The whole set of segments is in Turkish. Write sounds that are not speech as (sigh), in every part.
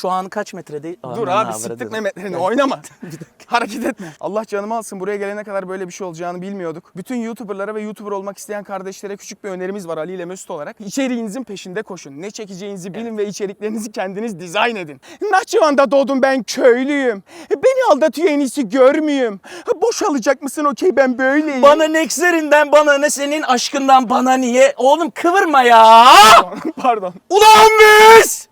Şu an kaç metrede? Dur Aman abi sıktık Mehmetlerini oynama. (laughs) Hareket etme. Allah canımı alsın buraya gelene kadar böyle bir şey olacağını bilmiyorduk. Bütün YouTuber'lara ve YouTuber olmak isteyen kardeşlere küçük bir önerimiz var Ali ile Mesut olarak. İçeriğinizin peşinde koşun. Ne çekeceğinizi bilin ve içeriklerinizi kendiniz dizayn edin. Nahçıvan'da doğdum ben köylüyüm. Beni aldatıyor en iyisi görmüyüm. Boş alacak mısın okey ben böyleyim. Bana ne ekserinden bana ne senin aşkından bana niye? Oğlum kıvırma ya. Pardon. Ulan biz!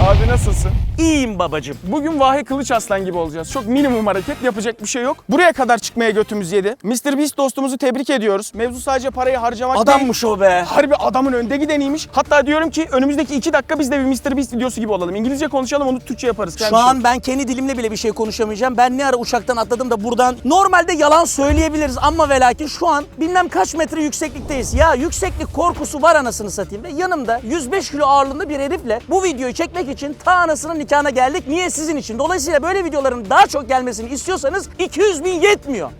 Abi nasılsın? İyiyim babacım. Bugün Vahe Kılıç Aslan gibi olacağız. Çok minimum hareket yapacak bir şey yok. Buraya kadar çıkmaya götümüz yedi. Mr. Beast dostumuzu tebrik ediyoruz. Mevzu sadece parayı harcamak değil. Adammış o be. Harbi adamın önde gideniymiş. Hatta diyorum ki önümüzdeki iki dakika biz de bir Mr. Beast videosu gibi olalım. İngilizce konuşalım onu Türkçe yaparız. Şu an ben kendi dilimle bile bir şey konuşamayacağım. Ben ne ara uçaktan atladım da buradan normalde yalan söyleyebiliriz ama ve lakin şu an bilmem kaç metre yükseklikteyiz. Ya yükseklik korkusu var anasını satayım ve yanımda 105 kilo ağırlığında bir herifle bu videoyu çekmek için ta anasının nikahına geldik. Niye sizin için? Dolayısıyla böyle videoların daha çok gelmesini istiyorsanız 200 bin yetmiyor.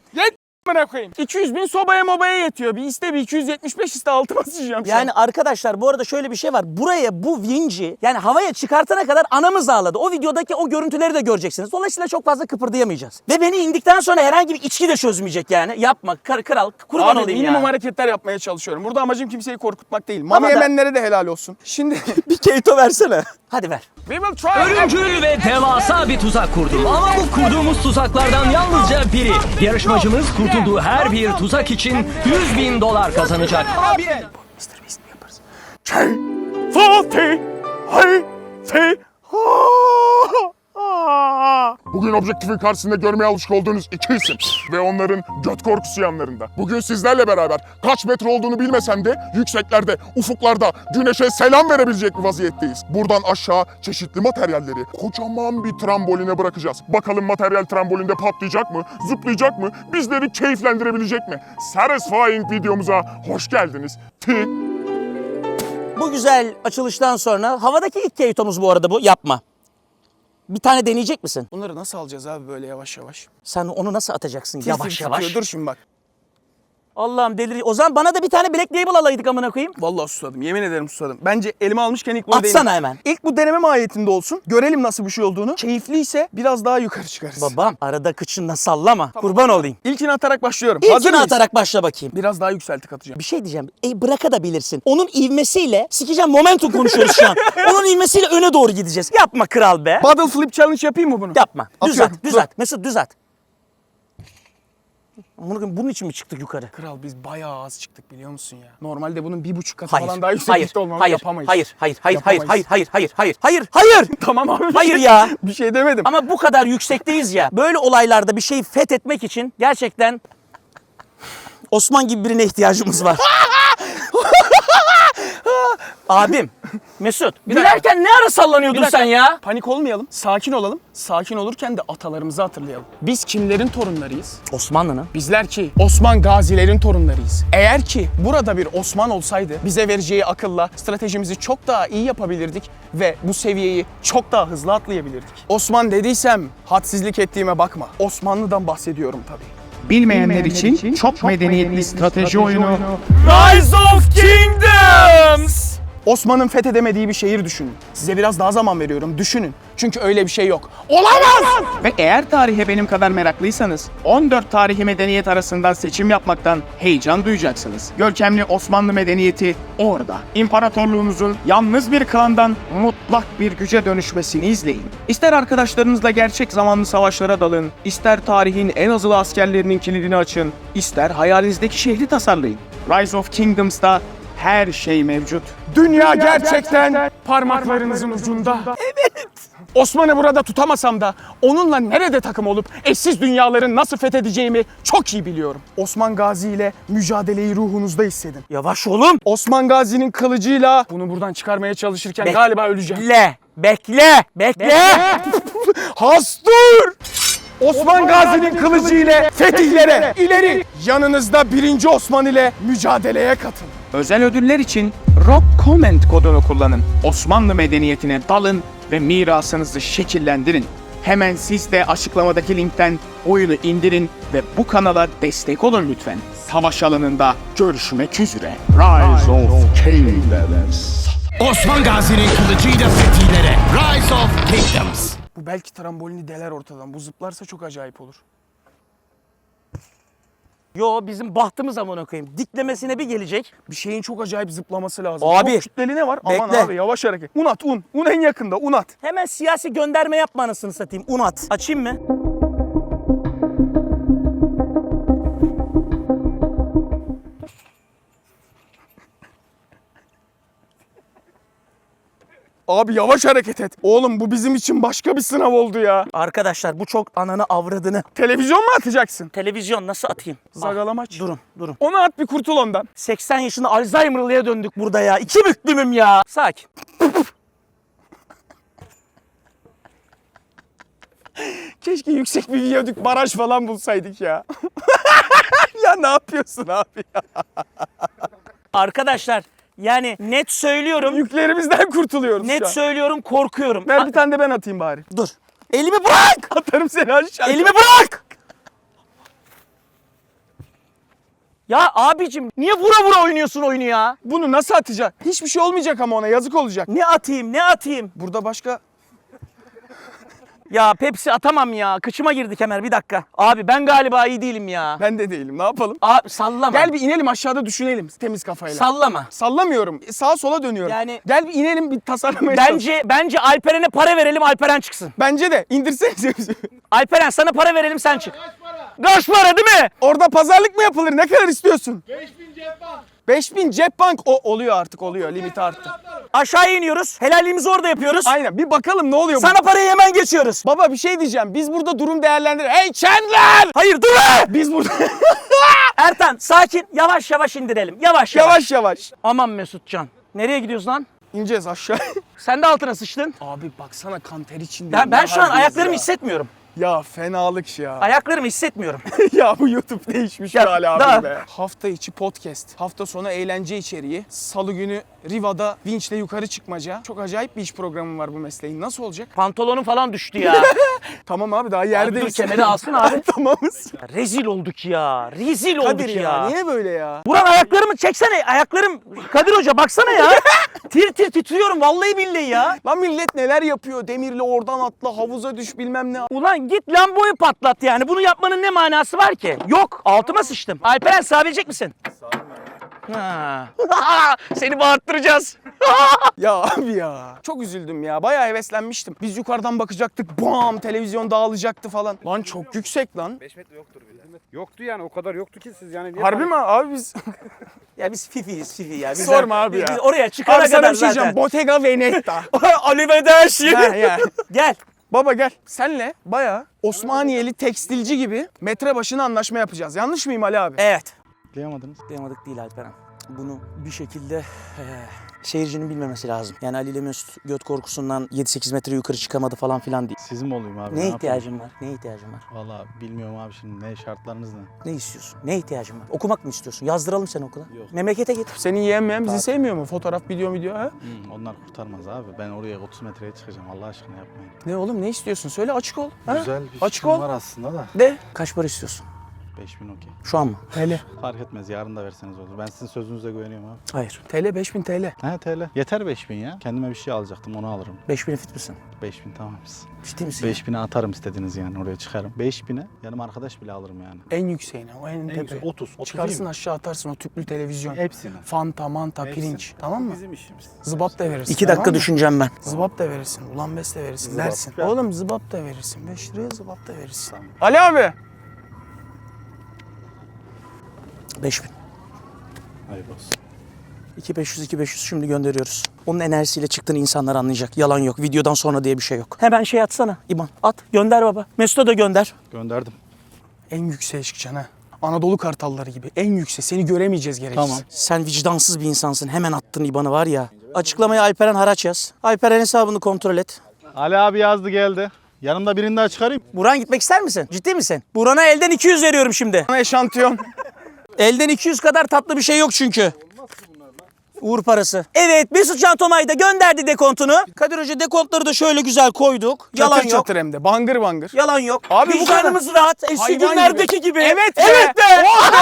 Amına koyayım. 200 bin sobaya mobaya yetiyor. Bir iste bir 275 iste altıma sıçacağım şu an. Yani arkadaşlar bu arada şöyle bir şey var. Buraya bu vinci yani havaya çıkartana kadar anamız ağladı. O videodaki o görüntüleri de göreceksiniz. Dolayısıyla çok fazla kıpırdayamayacağız. Ve beni indikten sonra herhangi bir içki de çözmeyecek yani. Yapma kar, kral kurban Abi olayım minimum ya. hareketler yapmaya çalışıyorum. Burada amacım kimseyi korkutmak değil. Mami da- yemenlere de helal olsun. Şimdi (laughs) Bir keyto versene. Hadi ver. we will try. Ölümcül ve devasa bir tuzak kurdum. Ama bu kurduğumuz tuzaklardan yalnızca biri. Yarışmacımız kurtulduğu her bir tuzak için 100 bin dolar kazanacak. Mr. Beast mi yaparız? Şey, Fatih, hay, fi, ha. Bugün objektifin karşısında görmeye alışık olduğunuz iki isim ve onların göt korkusu yanlarında. Bugün sizlerle beraber kaç metre olduğunu bilmesem de yükseklerde, ufuklarda güneşe selam verebilecek bir vaziyetteyiz. Buradan aşağı çeşitli materyalleri kocaman bir tramboline bırakacağız. Bakalım materyal trambolinde patlayacak mı, zıplayacak mı, bizleri keyiflendirebilecek mi? Satisfying videomuza hoş geldiniz. Ti Bu güzel açılıştan sonra havadaki ilk keytomuz bu arada bu. Yapma. Bir tane deneyecek misin? Bunları nasıl alacağız abi böyle yavaş yavaş? Sen onu nasıl atacaksın Tir yavaş tir yavaş? titriyor. Dur şimdi bak. Allah'ım delir. O zaman bana da bir tane Black Label alaydık amına koyayım. Vallahi susadım. Yemin ederim susadım. Bence elime almışken ilk bunu Atsana hemen. İlk bu deneme mahiyetinde olsun. Görelim nasıl bir şey olduğunu. Keyifliyse biraz daha yukarı çıkarız. Babam arada kıçında sallama. Kurban olayım. İlkini atarak başlıyorum. Hazır İlkini mıyız? atarak başla bakayım. Biraz daha yükseltik atacağım. Bir şey diyeceğim. E bıraka da bilirsin. Onun ivmesiyle sikeceğim momentum konuşuyoruz şu an. (laughs) Onun ivmesiyle öne doğru gideceğiz. Yapma kral be. Bottle flip challenge yapayım mı bunu? Yapma. Düz Atıyorum. at, düz Dur. at. Mesut düz at. Bunun için mi çıktık yukarı? Kral biz bayağı az çıktık biliyor musun ya? Normalde bunun bir buçuk katı Hayır. falan daha yükseklikte olmamız Hayır. yapamayız. Hayır. Hayır. Hayır. Hayır. Yapamayız. Hayır. Hayır. Hayır. Hayır. Hayır. Hayır. (laughs) Tamam abi. Hayır ya. (laughs) Bir şey demedim. Ama bu kadar yüksekteyiz ya. Böyle olaylarda bir şeyi fethetmek için gerçekten Osman gibi birine ihtiyacımız var. (laughs) Abim, Mesut. dakika. Gülerken ne ara sallanıyordun Bir dakika. sen ya? Panik olmayalım. Sakin olalım. Sakin olurken de atalarımızı hatırlayalım. Biz kimlerin torunlarıyız? Osmanlı'nın. Bizler ki Osman gazilerin torunlarıyız. Eğer ki burada bir Osman olsaydı bize vereceği akılla stratejimizi çok daha iyi yapabilirdik ve bu seviyeyi çok daha hızlı atlayabilirdik. Osman dediysem hadsizlik ettiğime bakma. Osmanlı'dan bahsediyorum tabii. Bilmeyenler için çok medeniyetli strateji oyunu Rise of Kingdoms! Osman'ın fethedemediği bir şehir düşünün. Size biraz daha zaman veriyorum. Düşünün. Çünkü öyle bir şey yok. Olamaz! ve eğer tarihe benim kadar meraklıysanız 14 tarihi medeniyet arasından seçim yapmaktan heyecan duyacaksınız. Görkemli Osmanlı medeniyeti orada. İmparatorluğunuzun yalnız bir klandan mutlak bir güce dönüşmesini izleyin. İster arkadaşlarınızla gerçek zamanlı savaşlara dalın, ister tarihin en azılı askerlerinin kilidini açın, ister hayalinizdeki şehri tasarlayın. Rise of Kingdoms'ta her şey mevcut. Dünya gerçekten parmaklarınızın ucunda. Evet. Osman'ı burada tutamasam da onunla nerede takım olup eşsiz dünyaların nasıl fethedeceğimi çok iyi biliyorum. Osman Gazi ile mücadeleyi ruhunuzda hissedin. Yavaş oğlum. Osman Gazi'nin kılıcıyla bunu buradan çıkarmaya çalışırken Bek- galiba öleceğim. Bekle, bekle, bekle. (laughs) Hastur! Osman Gazi'nin kılıcı ile fetihlere ileri yanınızda birinci Osman ile mücadeleye katın. Özel ödüller için Rock Comment kodunu kullanın. Osmanlı medeniyetine dalın ve mirasınızı şekillendirin. Hemen siz de açıklamadaki linkten oyunu indirin ve bu kanala destek olun lütfen. Savaş alanında görüşmek üzere. Rise of Kingdoms. Osman Gazi'nin kılıcıyla fethilere. Rise of Kingdoms. Bu belki trambolini deler ortadan. Bu zıplarsa çok acayip olur. Yo bizim bahtımız amına koyayım. Diklemesine bir gelecek. Bir şeyin çok acayip zıplaması lazım. Abi, Çok kütleli ne var? Aman bekle. abi yavaş hareket. Un at un. Un en yakında un at. Hemen siyasi gönderme yapma anasını satayım. Un at. Açayım mı? Abi yavaş hareket et. Oğlum bu bizim için başka bir sınav oldu ya. Arkadaşlar bu çok ananı avradını. Televizyon mu atacaksın? Televizyon nasıl atayım? Zagalamaç. Ah, durun durun. Onu at bir kurtul ondan. 80 yaşında Alzheimer'lıya döndük burada ya. İki büklümüm ya. Sakin. Keşke yüksek bir viyadük baraj falan bulsaydık ya. (laughs) ya ne yapıyorsun abi ya? Arkadaşlar yani net söylüyorum. Yüklerimizden kurtuluyoruz Net şu an. söylüyorum korkuyorum. Ver bir tane de ben atayım bari. dur. Elimi bırak. Atarım seni aşağı. Elimi bırak. Ya abicim niye vura vura oynuyorsun oyunu ya? Bunu nasıl atacaksın? Hiçbir şey olmayacak ama ona yazık olacak. Ne atayım ne atayım? Burada başka Ya Pepsi atamam ya. Kıçıma girdi kemer bir dakika. Abi ben galiba iyi değilim ya. ben de değilim. Ne yapalım? Abi sallama. Gel bir inelim aşağıda düşünelim temiz kafayla. Sallama. Sallamıyorum. E, Sağa sola dönüyorum. Yani- Gel bir inelim bir tasarlamaya çalış. Bence bence Alperen'e para verelim Alperen çıksın. Bence de indirsenize bizi. Alperen sana para verelim sen çık. Kaç para? Kaç para değil mi? Orada pazarlık mı yapılır? Ne kadar istiyorsun? 5000 cep bank. 5000 cep bank. O oluyor artık oluyor. Limiti arttı. Aşağıya iniyoruz. Helalliğimizi orada yapıyoruz. Aynen. Bir bakalım ne oluyor bu? Sana parayı hemen geçiyoruz. Baba bir şey diyeceğim. Biz burada durum değerlendir. Hey Chandler! Hayır dur be! Biz burada (laughs) Ertan sakin yavaş yavaş indirelim. Yavaş yavaş. yavaş yavaş Aman Mesutcan. Nereye gidiyorsun lan? ineceğiz aşağı. Sen de altına sıçtın. Abi baksana kanter içinde. Ben, ben şu an ayaklarımı ya. hissetmiyorum. Ya fenalık ya. Ayaklarımı hissetmiyorum. (laughs) ya bu YouTube değişmiş Ya, hala abi be. Hafta içi podcast. Hafta sonu eğlence içeriği. Salı günü Riva'da vinçle yukarı çıkmaca. Çok acayip bir iş programı var bu mesleğin. Nasıl olacak? Pantolonum falan düştü ya. (laughs) Tamam abi daha yerdeyiz. dur, kemeri alsın abi. (laughs) Tamamız. Rezil olduk ya. Rezil olduk Kadir ya. ya. Niye böyle ya? Buran ayaklarımı çeksene. Ayaklarım Kadir Hoca baksana ya. (laughs) tir tir titriyorum vallahi billahi ya. Lan millet neler yapıyor? Demirli oradan atla, havuza düş bilmem ne. Ulan git lamboyu patlat yani. Bunu yapmanın ne manası var ki? Yok. Altıma sıçtım. Alperen sağabilecek misin? Ha. Seni bağırttıracağız. Ya abi ya. Çok üzüldüm ya. Bayağı heveslenmiştim. Biz yukarıdan bakacaktık. Bam televizyon dağılacaktı falan. Lan çok yüksek lan. Yoktu yani o kadar yoktu ki siz yani. niye Harbi mi abi biz? (laughs) Ya biz fifiyiz fifi ya. Biz Sorma abi ya. Biz oraya çıkana abi sana kadar bir şey zaten. Bottega Veneta. (laughs) Ya. (laughs) Gel. Baba gel. Senle bayağı Osmaniyeli tekstilci gibi metre başına anlaşma yapacağız. Yanlış mıyım Ali abi? Evet. Anlayamadınız. Duyamadık değil Alperen. Bunu bir şekilde eee, seyircinin bilmemesi lazım. Yani Ali ile Mesut göt korkusundan 7-8 metre yukarı çıkamadı falan filan değil. Sizin mi olayım abi? Ne yapayım? ihtiyacın var? Ne ihtiyacın var? Valla bilmiyorum abi şimdi ne şartlarınız ne? Ne istiyorsun? Ne ihtiyacın var? Okumak mı istiyorsun? Yazdıralım seni okula. Yok. Memlekete git. Senin yeğenmeyen bizi sevmiyor mu? Fotoğraf, video, video ha? Hmm, onlar kurtarmaz abi. Ben oraya 30 metreye çıkacağım. Allah aşkına yapmayın. Ne oğlum ne istiyorsun? Söyle açık ol. Ha? Güzel bir Açık ol. var aslında da. De. Kaç para istiyorsun? 5000 okey. Şu an mı? TL. Fark etmez yarın da verseniz olur. Ben sizin sözünüze güveniyorum abi. Hayır. TL 5000 TL. He TL. Yeter 5000 ya. Kendime bir şey alacaktım onu alırım. 5000 fit misin? 5000 tamam biz. Ciddi misin? 5000'e atarım istediğiniz yani oraya çıkarım. 5000'e yanım arkadaş bile alırım yani. En yükseğine, o en, tepe. yüksek, 30, 30 Çıkarsın aşağı atarsın o tüplü televizyon. Hepsini. Fanta, manta, Hepsini. pirinç. Tamam mı? Bizim işimiz. Zıbap da verirsin. İki dakika tamam düşüneceğim ben. Zıbap da verirsin. Ulan bes de verirsin Zıbap. dersin. Oğlum zıbap da verirsin. 5 liraya zıbap da verirsin. Tamam. Ali abi. 5000. Hayırlı olsun. 2500 2500 şimdi gönderiyoruz. Onun enerjisiyle çıktığını insanlar anlayacak. Yalan yok. Videodan sonra diye bir şey yok. Hemen şey atsana İban. At. Gönder baba. Mesut'a da gönder. Gönderdim. En yükseğe çıkacaksın ha. Anadolu kartalları gibi. En yüksek. Seni göremeyeceğiz gerekirse. Tamam. Sen vicdansız bir insansın. Hemen attın İban'ı var ya. Açıklamaya Alperen haraç yaz. Alperen hesabını kontrol et. Ali abi yazdı geldi. Yanımda birini daha çıkarayım. Buran gitmek ister misin? Ciddi misin? Buran'a elden 200 veriyorum şimdi. Eşantiyon. Elden 200 kadar tatlı bir şey yok çünkü. Uğur parası. Evet Mesut Can Tomay da gönderdi dekontunu. Kadir Hoca dekontları da şöyle güzel koyduk. Yalan Çatır yok. çatır hem de bangır bangır. Yalan yok. Abi bu Vicdanımız rahat. Eski Hayvan günlerdeki gibi. Evet be. Evet be. Oh (laughs) be.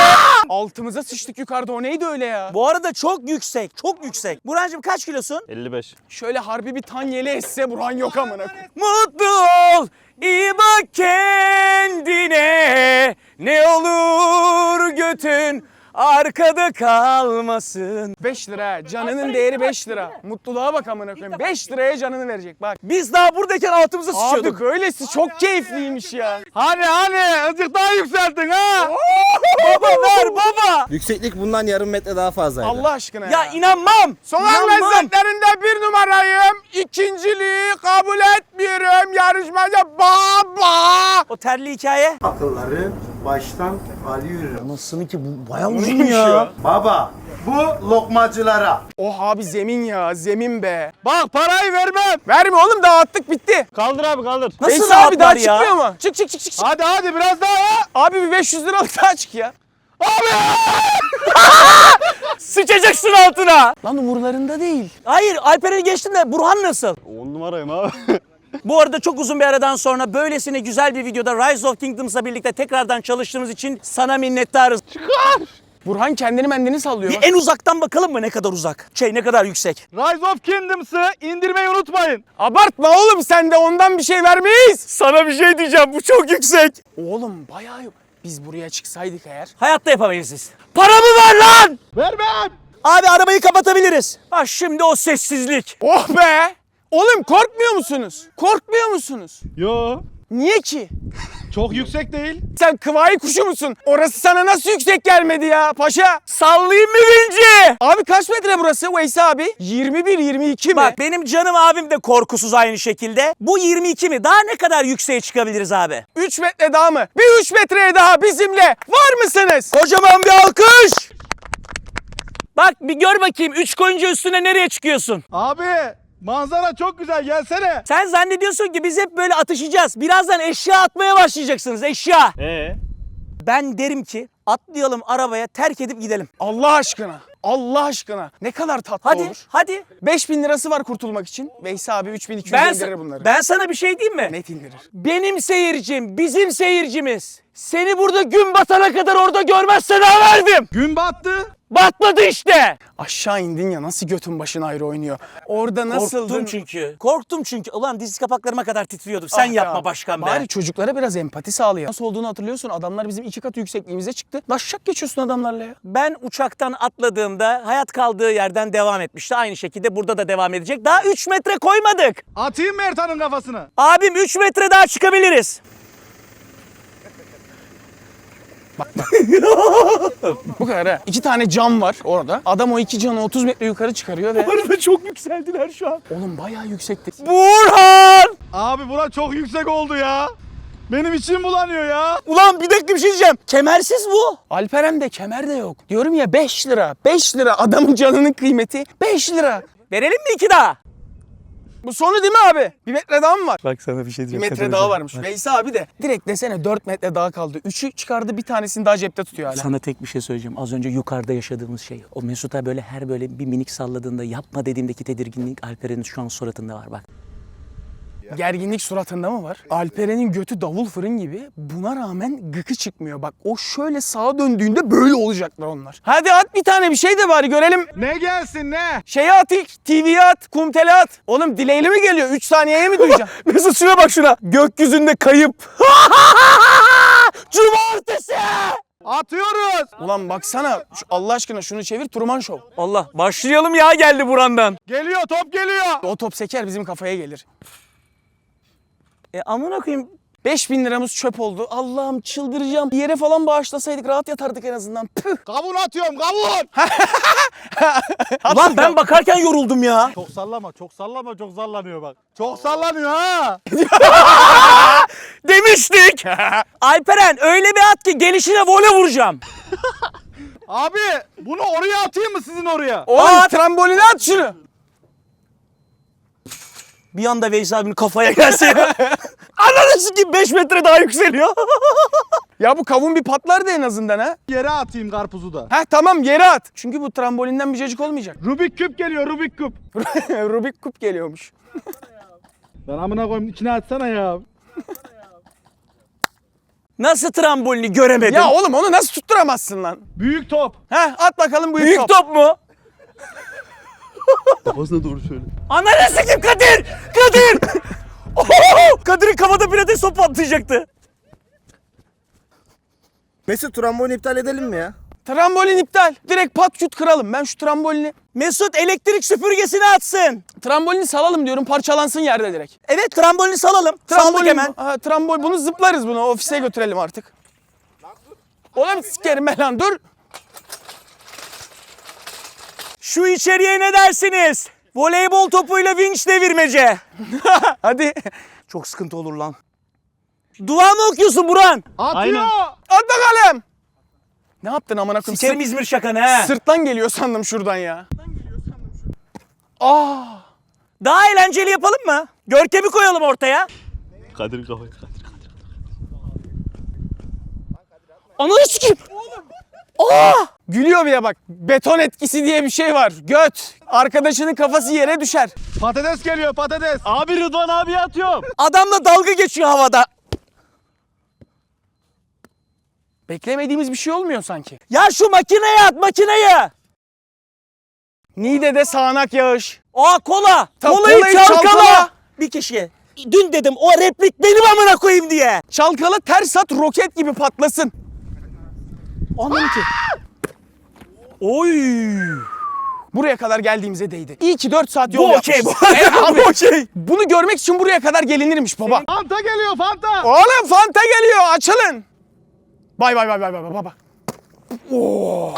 Altımıza sıçtık yukarıda o neydi öyle ya? Bu arada çok yüksek. Çok yüksek. Burhan'cığım kaç kilosun? 55. Şöyle harbi bir tan yeli esse Burhan yok amına koyayım. Mutlu ol, iyi bak kendine. Ne olur götün arkada kalmasın. 5 lira. Canının değeri 5 lira. Mutluluğa bak amına koyayım. 5 liraya canını verecek bak. Biz daha buradayken altımıza sıçıyorduk. Abi böylesi çok keyifliymiş ya. Hani hani azıcık daha yükseltin ha. baba ver baba. Yükseklik bundan yarım metre daha fazlaydı. Allah aşkına ya. Ya inanmam. Sokak İnanmam. lezzetlerinde bir numarayım. İkinciliği kabul etmiyorum. Yarışmacı baba. O terli hikaye. Akılları baştan alıyorum. Nasıl ki bu bayağı Neymiş ya. Baba bu lokmacılara. Oh abi zemin ya zemin be. Bak parayı vermem. Verme oğlum dağıttık bitti. Kaldır abi kaldır. Nasıl Veysel abi daha ya? çıkmıyor mu? Çık çık çık çık. çık. Hadi hadi biraz daha ya. Abi bir 500 liralık daha çık ya. (laughs) Sıçacaksın altına. Lan umurlarında değil. Hayır Alperen'i geçtim de Burhan nasıl? 10 numarayım abi. (laughs) Bu arada çok uzun bir aradan sonra böylesine güzel bir videoda Rise of Kingdoms'la birlikte tekrardan çalıştığımız için sana minnettarız. Burhan kendini mendini sallıyor. Bir en uzaktan bakalım mı ne kadar uzak? Şey ne kadar yüksek? Rise of Kingdoms'ı indirmeyi unutmayın. Abartma oğlum sen de ondan bir şey vermeyiz. Sana bir şey diyeceğim bu çok yüksek. Oğlum bayağı. Biz buraya çıksaydık eğer. Hayatta yapamayız siz. Paramı ver lan! Vermem. Abi arabayı kapatabiliriz. Ha şimdi o sessizlik. Oh be! Oğlum korkmuyor musunuz? Korkmuyor musunuz? Yo. Niye ki? Çok yüksek değil. Sen kıvayı kuşu musun? Orası sana nasıl yüksek gelmedi ya paşa? Sallayayım mı vinci? Abi kaç metre burası Veysi abi? 21-22 mi? Bak benim canım abim de korkusuz aynı şekilde. Bu 22 mi? Daha ne kadar yükseğe çıkabiliriz abi? 3 metre daha mı? Bir 3 metreye daha bizimle var mısınız? Kocaman bir alkış. Bak bir gör bakayım 3 koyunca üstüne nereye çıkıyorsun? Abi manzara çok güzel gelsene. Sen zannediyorsun ki biz hep böyle atışacağız. Birazdan eşya atmaya başlayacaksınız eşya. Ee? Ben derim ki atlayalım arabaya terk edip gidelim. Allah aşkına. Allah aşkına. Ne kadar tatlı Hadi olur. hadi. 5000 lirası var kurtulmak için. Veysi abi 3200 Ben, indirir bunları. ben sana bir şey diyeyim mi? Net indirir. Benim seyircim, bizim seyircimiz. Seni burada gün batana kadar orada görmezse daha verdim. Gün battı. Batmadı işte. Aşağı indin ya nasıl götün başın ayrı oynuyor. Orada nasıldın? Korktum çünkü. Korktum çünkü. Ulan diz kapaklarıma kadar titriyordum. Sen Ah be yapma başkan be. Bari çocuklara biraz empati sağlayalım. Nasıl olduğunu hatırlıyorsun. Adamlar bizim iki katı yüksekliğimize çıktı. Laşşak geçiyorsun adamlarla ya. Ben uçaktan atladığımda hayat kaldığı yerden devam etmişti. Aynı şekilde burada da devam edecek. Daha 3 metre koymadık. Atayım mı Ertan'ın kafasına? Abim 3 metre daha çıkabiliriz. (laughs) Bu kadar ha. İki tane cam var orada. Adam o iki canı 30 metre yukarı çıkarıyor ve... arada çok yükseldiler şu an. Oğlum bayağı yüksekti. Burhan! Abi bura çok yüksek oldu ya. Benim içim bulanıyor ya. Ulan bir dakika bir şey diyeceğim. Kemersiz bu. Alperen de kemer de yok. Diyorum ya 5 lira. 5 lira adamın canının kıymeti 5 lira. Verelim mi iki daha? Bu sonu değil mi abi? Bir metre daha mı var? Bak sana bir şey Bir metre daha varmış. Veysi abi de direkt desene 4 metre daha kaldı. 3'ü çıkardı bir tanesini daha cepte tutuyor hala. Sana tek bir şey söyleyeceğim. Az önce yukarıda yaşadığımız şey. O Mesut'a böyle her böyle bir minik salladığında yapma dediğimdeki tedirginlik Alperen'in şu an suratında var bak. Gerginlik suratında mı var? Alperen'in götü davul fırın gibi. Buna rağmen gıkı çıkmıyor. Bak o şöyle sağa döndüğünde böyle olacaklar onlar. Hadi at bir tane bir şey de bari görelim. Ne gelsin ne? Şeye at ilk. TV'ye at. Kumtele at. Oğlum dileğli mi geliyor? 3 saniyeye mi duyacağım? (laughs) Mesut şuna bak şuna. Gökyüzünde kayıp. (laughs) Cumartesi! Atıyoruz. Ulan baksana. Şu Allah aşkına şunu çevir. Truman Show. Allah başlayalım ya geldi burandan. Geliyor top geliyor. O top seker bizim kafaya gelir. E amına koyayım 5000 liramız çöp oldu. Allah'ım çıldıracağım. Bir yere falan bağışlasaydık rahat yatardık en azından. Püh. Kavun atıyorum kavun. Ulan (laughs) ben bakarken yoruldum ya. Çok sallama çok sallama çok sallanıyor bak. Çok sallanıyor ha. (laughs) Demiştik. (laughs) Alperen öyle bir at ki gelişine vole vuracağım. Abi bunu oraya atayım mı sizin oraya? Oğlum At. tramboline at şunu. Bir anda Veys abinin kafaya gelse. (laughs) Ananı sikeyim 5 metre daha yükseliyor. (laughs) Ya bu kavun bir patlardı en azından ha. Yere atayım karpuzu da. Heh tamam yere at. Çünkü bu trambolinden bir cacık olmayacak. Rubik küp geliyor Rubik küp. (laughs) Rubik kup geliyormuş. Lan amına koyayım içine atsana ya. Nasıl trambolini göremedim? Ya oğlum onu nasıl tutturamazsın lan? Büyük top. Heh at bakalım büyük, Büyük top. top mu? Kafasına doğru söyle. Ananı sikim Kadir! Kadir! Oho! Kadir'in kafada pilates top patlayacaktı. Mesut trambolini iptal edelim mi ya? Trambolin iptal. Direkt pat şut kıralım. Ben şu trambolini Mesut elektrik süpürgesini atsın. trambolini salalım diyorum parçalansın yerde direkt. Evet trambolini salalım. Saldık hemen. Ha, trambol bunu zıplarız bunu ofise götürelim artık. Oğlum sikerim ben lan dur. Şu içeriye ne dersiniz? Voleybol topuyla vinç devirmece. (laughs) Hadi. Çok sıkıntı olur lan. Dua mı okuyorsun Buran? Atıyor. At bakalım. Ne yaptın amına koyayım? Sikerim Sırt- İzmir şakanı ha. sırttan geliyor sandım şuradan ya. Aa. Daha eğlenceli yapalım mı? Görkem'i koyalım ortaya. Kadir kafayı Kadir. Ananı sikeyim. Gülüyor bir de bak. Beton etkisi diye bir şey var. Göt. Arkadaşının kafası yere düşer. Patates geliyor patates. Abi Rıdvan abi atıyorum. Adamla dalga geçiyor havada. Beklemediğimiz bir şey olmuyor sanki. Ya şu makineye at makineye. Niğde'de sağanak yağış. Aa kola. Tam Kolayı, kolayı çalkala. çalkala. Bir kişi. Dün dedim o replik benim amına koyayım diye. Çalkala ters at roket gibi patlasın. Anladın ki. Oy. Buraya kadar geldiğimize değdi. İyi ki 4 saat yol Bu okey bu. yapmışız. (laughs) E, abi, Bu okey. Bunu görmek için buraya kadar gelinirmiş baba. Fanta geliyor Fanta. Oğlum Fanta geliyor açılın. Bay bay bay bay bay baba. Ya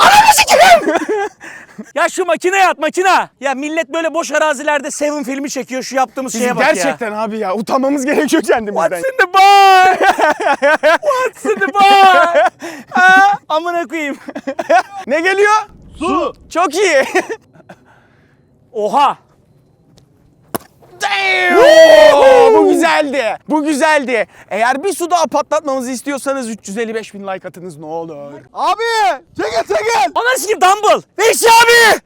şu makineye at makina. Ya millet böyle boş arazilerde Seven filmi çekiyor şu yaptığımız Bizim şeye bak ya. gerçekten abi ya utanmamız gerekiyor kendimizden. What's in the bar? (laughs) What's in the bar? ha, amına koyayım. Ne geliyor? Su. Çok iyi. Oha. Oo, bu güzeldi. Bu güzeldi. Eğer bir su daha patlatmamızı istiyorsanız 355 bin like atınız ne olur. Abi çekil çekil. Ananı sikeyim dumbbell. Veysi abi.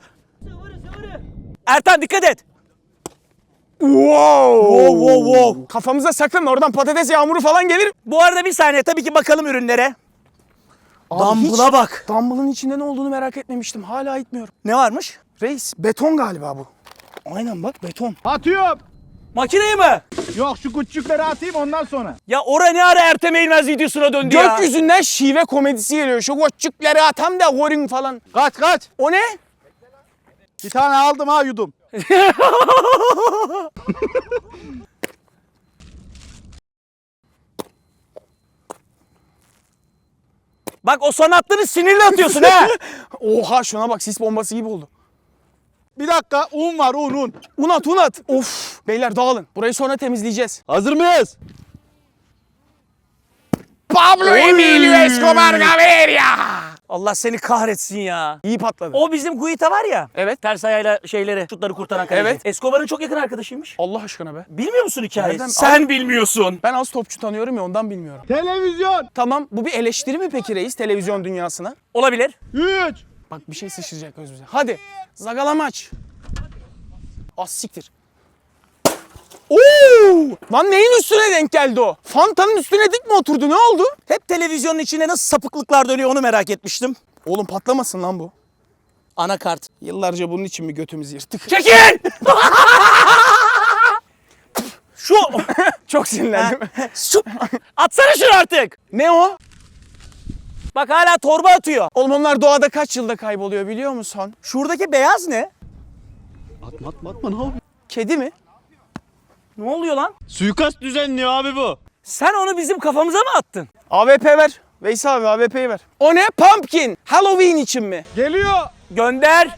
Ertan dikkat et. Wow. Wow, wow, wow. Kafamıza sakın oradan patates yağmuru falan gelir. Bu arada bir saniye tabii ki bakalım ürünlere. Abi Dumbbell'a hiç bak. Dumbbell'ın içinde ne olduğunu merak etmemiştim. Hala gitmiyorum. Ne varmış? Reis beton galiba bu. Aynen bak beton. Atıyorum. Makineyi mi? Yok şu küçükleri atayım ondan sonra. Ya ora ne ara Ertem Eğilmez videosuna döndü ya. Gökyüzünden şive komedisi geliyor. Şu koççukları atam da gorin falan. Kaç kaç. O ne? Bir tane aldım ha yudum. Bak o son attığını sinirle atıyorsun ha. (laughs) Oha şuna bak sis bombası gibi oldu. Bir dakika un var un un. Un at un at. Of. Beyler dağılın. Burayı sonra temizleyeceğiz. Hazır mıyız? Pablo Emilio Escobar Gaviria. Allah seni kahretsin ya. İyi patladı. O bizim Guita var ya. Evet. Ters ayağıyla şeyleri, şutları kurtaran kaleci. Evet. Escobar'ın çok yakın arkadaşıymış. Allah aşkına be. Bilmiyor musun hikayeyi? Nereden- Sen bilmiyorsun. Ben az topçu tanıyorum ya ondan bilmiyorum. Televizyon. Tamam bu bir eleştiri mi peki reis televizyon dünyasına? Olabilir. 3. Bak bir şey sıçrayacak gözümüze. Hadi. Zagala maç. Az siktir. Oo! Lan neyin üstüne denk geldi o? Fanta'nın üstüne dik mi oturdu? Ne oldu? Hep televizyonun içinde nasıl sapıklıklar dönüyor onu merak etmiştim. Oğlum patlamasın lan bu. Anakart. Yıllarca bunun için mi götümüzü yırttık? Çekil! (laughs) Şu! Çok sinirlendim. Şu! Atsana şunu artık! ne o? Bak hala torba atıyor. Oğlum onlar doğada kaç yılda kayboluyor biliyor musun? Şuradaki beyaz ne? Atma atma atma ne yapıyorsun? Kedi mi? Ne oluyor lan? Suikast düzenliyor abi bu. Sen onu bizim kafamıza mı attın? AWP ver. Veys abi AWP'yi ver. O ne? Pumpkin. Halloween için mi? Geliyor. Gönder.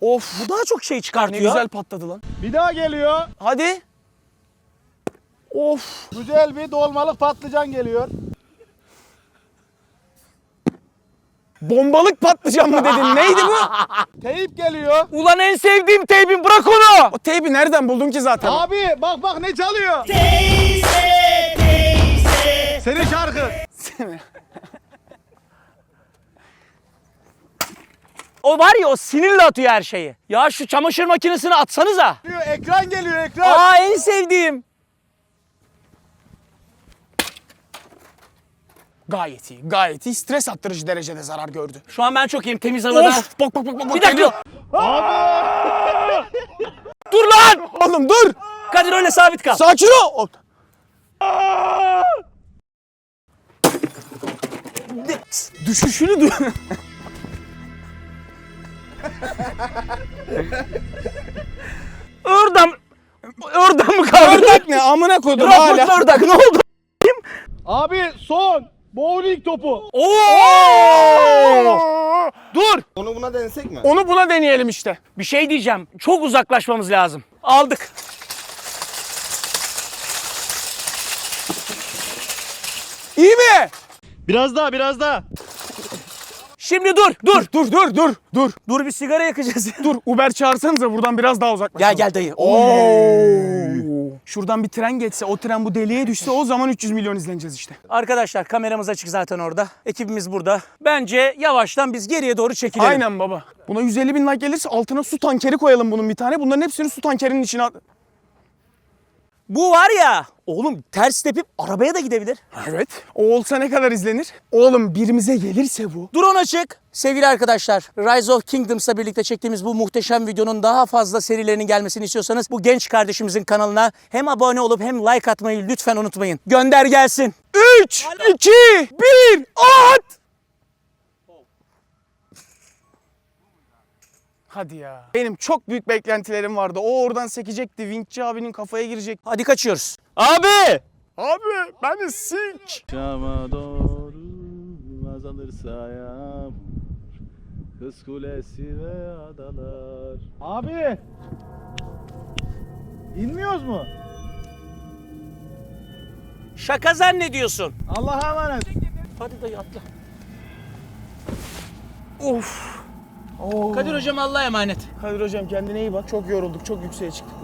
Of. Bu daha çok şey Ne çıkartıyor. güzel patladı lan. Bir daha geliyor. Hadi. Of. Güzel bir dolmalık patlıcan geliyor. Bombalık patlıcan mı dedin? (laughs) Neydi bu? Teyip geliyor. Ulan en sevdiğim teybin bırak onu. O teybi nereden buldun ki zaten? Abi bak bak ne çalıyor. Teyze teyze Senin şarkı. O var ya o sinirle atıyor her şeyi. Ya şu çamaşır makinesini atsanıza. Geliyor, ekran geliyor ekran. Aa en sevdiğim. Gayet iyi, gayet iyi. Stres attırıcı derecede zarar gördü. Şu an ben çok iyiyim temiz havada. Of! Bak bak bak bak. Bir dakika. Dur lan! Oğlum dur! Kadir öyle sabit kal. Sakin ol! Düşüşünü du- Oradan Oradan mı kaldı? Ördek ne? Amına koydum Raport hala. ördek ne oldu? Abi son. Bowling topu. Oo! Dur! Onu buna denesek mi? Onu buna deneyelim işte. Bir şey diyeceğim. Çok uzaklaşmamız lazım. Aldık. İyi mi? Biraz daha biraz daha. Şimdi dur, dur. Dur dur dur dur. Dur bir sigara yakacağız. ya. Dur Uber çağırsanıza buradan biraz daha uzaklaşalım. Gel gel dayı. Oo. Şuradan bir tren geçse, o tren bu deliğe düşse o zaman 300 milyon izleneceğiz işte. Arkadaşlar kameramız açık zaten orada. Ekibimiz burada. Bence yavaştan biz geriye doğru çekilelim. Aynen baba. Buna 150 bin like gelirse altına su tankeri koyalım bunun bir tane. Bunların hepsini su tankerinin içine at. Bu var ya oğlum ters tepip arabaya da gidebilir. Evet. O olsa ne kadar izlenir? Oğlum birimize gelirse bu. Drone açık. Sevgili arkadaşlar, Rise of Kingdoms'la birlikte çektiğimiz bu muhteşem videonun daha fazla serilerinin gelmesini istiyorsanız bu genç kardeşimizin kanalına hem abone olup hem like atmayı lütfen unutmayın. Gönder gelsin. 3, 2, 1, at! Hadi ya. Benim çok büyük beklentilerim vardı. O oradan sekecekti. Vinkçi abinin kafaya girecek. Hadi kaçıyoruz. Abi. Abi beni sik. Şama doğru azalırsa yağmur Kız kulesi ve adalar Abi. İnmiyoruz mu? Şaka zannediyorsun. Allah'a emanet. Hadi dayı atla. Of. Oo. Kadir hocam Allah'a emanet. Kadir hocam kendine iyi bak. Çok yorulduk. Çok yükseğe çıktık.